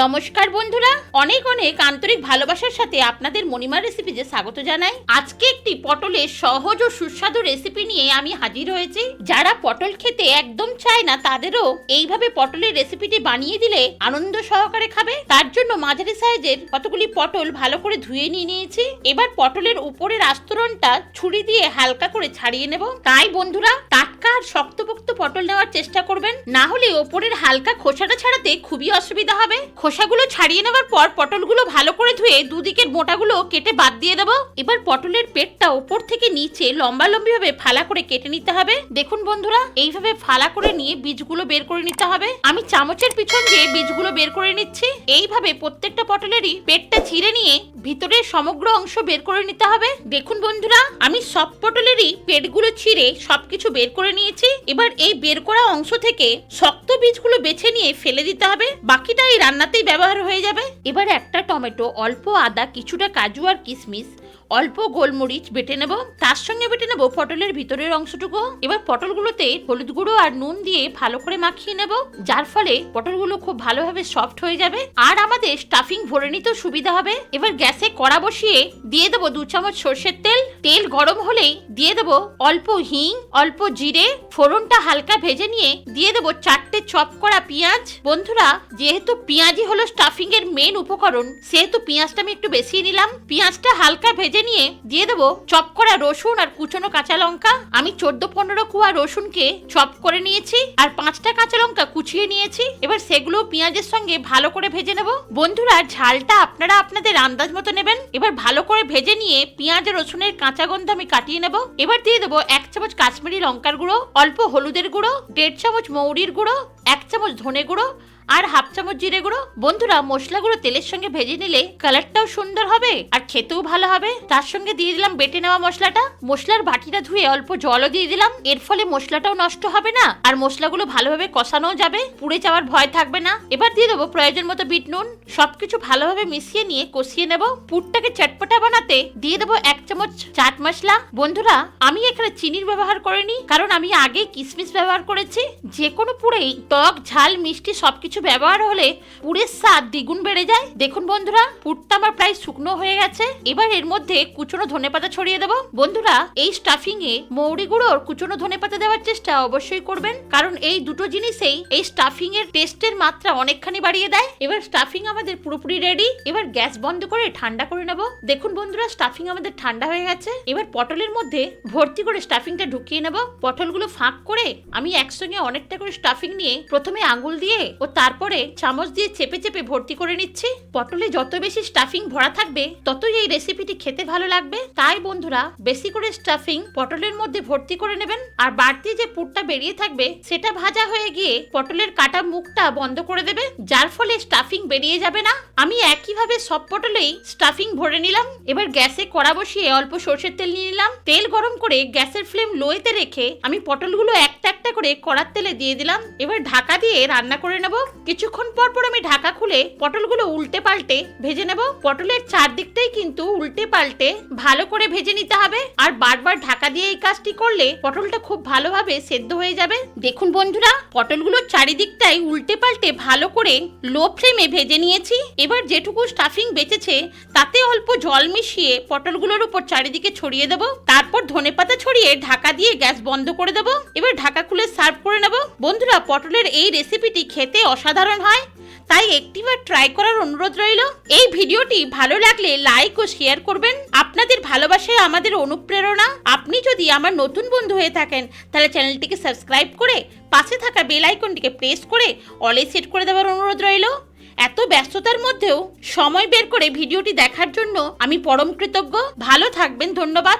নমস্কার বন্ধুরা। অনেক অনেক আন্তরিক ভালোবাসার সাথে আপনাদের মণিমা রেসিপিতে স্বাগত জানাই। আজকে একটি পটলের সহজ ও সুস্বাদু রেসিপি নিয়ে আমি হাজির হয়েছি। যারা পটল খেতে একদম চায় না, তাদেরও এইভাবে পটলের রেসিপিটি বানিয়ে দিলে আনন্দ সহকারে খাবে। তার জন্য মাঝারি সাইজের কতগুলি পটল ভালো করে ধুয়ে নিয়ে নিয়েছি। এবার পটলের উপরের আস্তরণটা ছুরি দিয়ে হালকা করে ছাড়িয়ে নেব। তাই বন্ধুরা, টাটকা আর শক্তপোক্ত পটল নেওয়ার চেষ্টা করবেন, না হলে ওপরের হালকা খোসাটা ছাড়াতে খুবই অসুবিধা হবে। খোসাগুলো ছাড়িয়ে নেওয়ার পর পটলগুলো ভালো করে ধুয়ে দুদিকের মোটাগুলো কেটে বাদ দিয়ে দেবো। এবার পটলের পেটটা ওপর থেকে নিচে লম্বা লম্বি ভাবে ফালা করে কেটে নিতে হবে। দেখুন বন্ধুরা, এইভাবে ফালা করে নিয়ে বীজগুলো বের করে নিতে হবে। আমি চামচের পিছন দিয়ে বীজগুলো বের করে নিচ্ছি। এইভাবে প্রত্যেকটা পটলেরই পেটটা ছিঁড়ে নিয়ে ভিতরের সমগ্র অংশ বের করে নিতে হবে। দেখুন বন্ধুরা, আমি সব পটলেরই পেটগুলো ছিঁড়ে সবকিছু বের করে নিয়েছি। এবার এই বের করা অংশ থেকে শক্ত বীজগুলো বেছে নিয়ে ফেলে দিতে হবে। বাকিটা এই রান্নাতেই ব্যবহার হয়ে যাবে। এবার একটা টমেটো, অল্প আদা, কিছুটা কাজু আর কিশমিশ অল্প গোলমরিচ বেটে নেব, তার সঙ্গে বেটে নেব পটলের ভিতরের অংশটুকু। এবার পটলগুলোতে হলুদ গুঁড়ো আর নুন দিয়ে ভালো করে মাখিয়ে নেব, যার ফলে পটলগুলো খুব ভালোভাবে সফট হয়ে যাবে আর আমাদের স্টাফিং ভরে নিতেও সুবিধা হবে। এবার গ্যাসে কড়া বসিয়ে দিয়ে দেবো দু চামচ সর্ষের তেল। তেল গরম হলেই দিয়ে দেবো অল্প হিং, অল্প জিরে, ফোড়নটা হালকা ভেজে নিয়ে দিয়ে দেবো চারটে চপ করা পেঁয়াজ। বন্ধুরা, যেহেতু পেঁয়াজই হলো স্টাফিং এর মেন উপকরণ, সেহেতু পেঁয়াজটা আমি একটু বেশি নিলাম। পেঁয়াজটা হালকা ভেজে নিয়ে দিয়ে দেবো চপ করা রসুন আর কুচনো কাঁচা লঙ্কা। আমি চোদ্দ পনেরো কুয়া রসুনকে চপ করে নিয়েছি আর পাঁচটা কাঁচা লঙ্কা কুচিয়ে নিয়েছি। এবার সেগুলো পেঁয়াজের সঙ্গে ভালো করে ভেজে নেব। বন্ধুরা, ঝালটা আপনারা আপনাদের আন্দাজ মতো নেবেন। এবার ভালো করে ভেজে নিয়ে পেঁয়াজ, রসুনের কাঁচা গন্ধ আমি কাটিয়ে নেব। এবার দিয়ে দেবো এক চামচ কাশ্মীরি লঙ্কার গুঁড়ো, অল্প হলুদের গুঁড়ো, দেড় চামচ মৌরির গুঁড়ো, এক চামচ ধনে গুঁড়ো আর হাফ চামচ জিরে গুঁড়ো। বন্ধুরা মশলাগুলো তেলের সঙ্গে ভেজে নিলে কালারটাও সুন্দর হবে আর খেতেও ভালো হবে। তার সঙ্গে দিয়ে দিলাম বেটে নেওয়া মশলাটা। মশলার বাটিটা ধুয়ে অল্প জলও দিয়ে দিলাম। এর ফলে মশলাটাও নষ্ট হবে না আর মশলাগুলো ভালোভাবে কষানো যাবে। পুড়ে যাওয়ার ভয় থাকবে না। এবার দিয়ে দেবো প্রয়োজন মতো বিট নুন। সবকিছু ভালোভাবে মিশিয়ে নিয়ে কষিয়ে নেব। পুরটাকে চটপটা বানাতে দিয়ে দেবো এক চামচ চাট মশলা। বন্ধুরা, আমি এখানে চিনির ব্যবহার করিনি, কারণ আমি আগে কিশমিশ ব্যবহার করেছি। যে কোনো পুরেই টক, ঝাল, মিষ্টি সবকিছু ব্যবহার হলে পুরের স্বাদ দ্বিগুণ বেড়ে যায়। দেখুন বন্ধুরা, পুরটা আমার প্রায় শুকনো হয়ে গেছে। এবার এর মধ্যে কুচনো ধনেপাতা ছড়িয়ে দেবো। বন্ধুরা, এই স্টাফিং এ মৌরি গুঁড়োর কুচনো ধনেপাতা দেওয়ার চেষ্টা অবশ্যই করবেন। কারণ এই দুটো জিনিসেই এই স্টাফিং এর টেস্টের মাত্রা অনেকখানি বাড়িয়ে দেয়। এবার স্টাফিং আমাদের পুরোপুরি রেডি এবার গ্যাস বন্ধ করে ঠান্ডা করে নেব। দেখুন বন্ধুরা স্টাফিং আমাদের ঠান্ডা হয়ে গেছে। এবার পটলের মধ্যে ভর্তি করে স্টাফিংটা ঢুকিয়ে নেব। পটলগুলো ফাঁক করে আমি একসঙ্গে অনেকটা করে স্টাফিং নিয়ে প্রথমে আঙ্গুল দিয়ে ও তারপরে চামচ দিয়ে চেপে চেপে ভর্তি করে নিচ্ছি। পটলে যত বেশি স্টাফিং ভরা থাকবে, ততই এই রেসিপিটি খেতে ভালো লাগবে। তাই বন্ধুরা, বেশি করে স্টাফিং পটলের মধ্যে ভর্তি করে নেবেন। আর বাড়তি যে পুরটা বেরিয়ে থাকবে, সেটা ভাজা হয়ে গিয়ে পটলের কাটা মুখটা বন্ধ করে দেবে, যার ফলে স্টাফিং বেরিয়ে যাবে না। আমি একইভাবে সব পটলেই স্টাফিং ভরে নিলাম। এবার গ্যাসে কড়া বসিয়ে অল্প সর্ষের তেল নিয়ে নিলাম। তেল গরম করে গ্যাসের ফ্লেম লোয়েতে রেখে আমি পটলগুলো একটা একটা করে কড়ার তেলে দিয়ে দিলাম। এবার ঢাকা দিয়ে রান্না করে নেব। কিছুক্ষণ পর পর আমি ঢাকা খুলে পটলগুলো উল্টে পাল্টে ভেজে নেব। পটলের চারদিকটাই কিন্তু উল্টে পাল্টে ভালো করে ভেজে নিতে হবে। আর বারবার ঢাকা দিয়ে এই কাজটি করলে পটলটা খুব ভালোভাবে সেদ্ধ হয়ে যাবে। দেখুন বন্ধুরা পটলগুলোর চারিদিকটাই উল্টে পাল্টে ভালো করে লো ফ্লেমে ভেজে নিয়েছি। এবার যেটুকু স্টাফিং বেঁচেছে, তাতে অল্প জল মিশিয়ে পটলগুলোর উপর চারিদিকে ছড়িয়ে দেবো। তারপর ধনেপাতা ছড়িয়ে ঢাকা দিয়ে গ্যাস বন্ধ করে দেবো। এবার ঢাকা খুলে সার্ভ করে নেব। বন্ধুরা, পটলের এই রেসিপিটি খেতে অসাধারণ হয়। তাই একটিবার ট্রাই করার অনুরোধ রইল। এই ভিডিওটি ভালো লাগলে লাইক ও শেয়ার করবেন। আপনাদের ভালোবাসায় আমাদের অনুপ্রেরণা। আপনি যদি আমার নতুন বন্ধু হয়ে থাকেন, তাহলে চ্যানেলটিকে সাবস্ক্রাইব করে পাশে থাকা বেল আইকনটিকে প্রেস করে অলে সেট করে দেওয়ার অনুরোধ রইল। এত ব্যস্ততার মধ্যেও সময় বের করে ভিডিওটি দেখার জন্য আমি পরম কৃতজ্ঞ। ভালো থাকবেন, ধন্যবাদ।